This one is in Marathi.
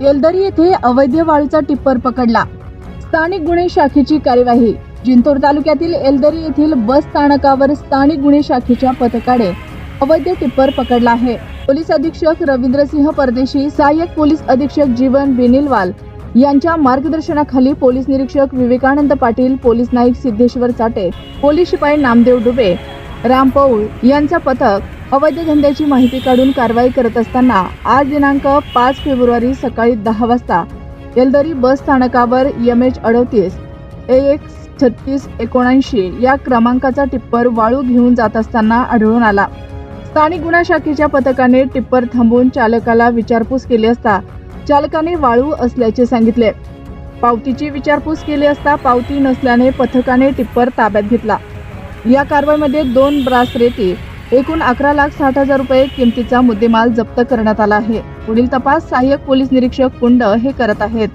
येलदरी येथे अवैध वाळूचा टिप्पर पकडला. स्थानिक गुन्हे शाखेची कार्यवाही. जिंतूर तालुक्यातील एलदरी येथील बस स्थानकावर स्थानिक गुन्हे शाखेच्या पथकाने अवैध टिप्पर पकडला आहे. पोलीस अधीक्षक रवींद्रसिंह परदेशी सहाय्यक पोलीस अधीक्षक जीवन बेनिलवाल यांच्या मार्गदर्शनाखाली पोलीस निरीक्षक विवेकानंद पाटील पोलीस नाईक सिद्धेश्वर चाटे पोलीस शिपाई नामदेव डुबे राम पौळ यांचा पथक अवैध धंद्याची माहिती काढून कारवाई करत असताना आज दिनांक पाच फेब्रुवारी सकाळी दहा वाजता येलदरी बस स्थानकावर एम एच अडतीस ए एक्स छत्तीस एकोणऐंशी या क्रमांकाचा टिप्पर वाळू घेऊन जात असताना आढळून आला. स्थानिक गुन्हा शाखेच्या पथकाने टिप्पर थांबवून चालकाला विचारपूस केली असता चालकाने वाळू असल्याचे सांगितले. पावतीची विचारपूस केली असता पावती नसल्याने पथकाने टिप्पर ताब्यात घेतला. या कारवाईमध्ये दोन ब्रास रेती एकूण अकरा लाख साठ हजार रुपये किमतीचा मुद्देमाल जप्त करण्यात आला आहे. पुढील तपास सहाय्यक पोलीस निरीक्षक कुंड हे करत आहेत.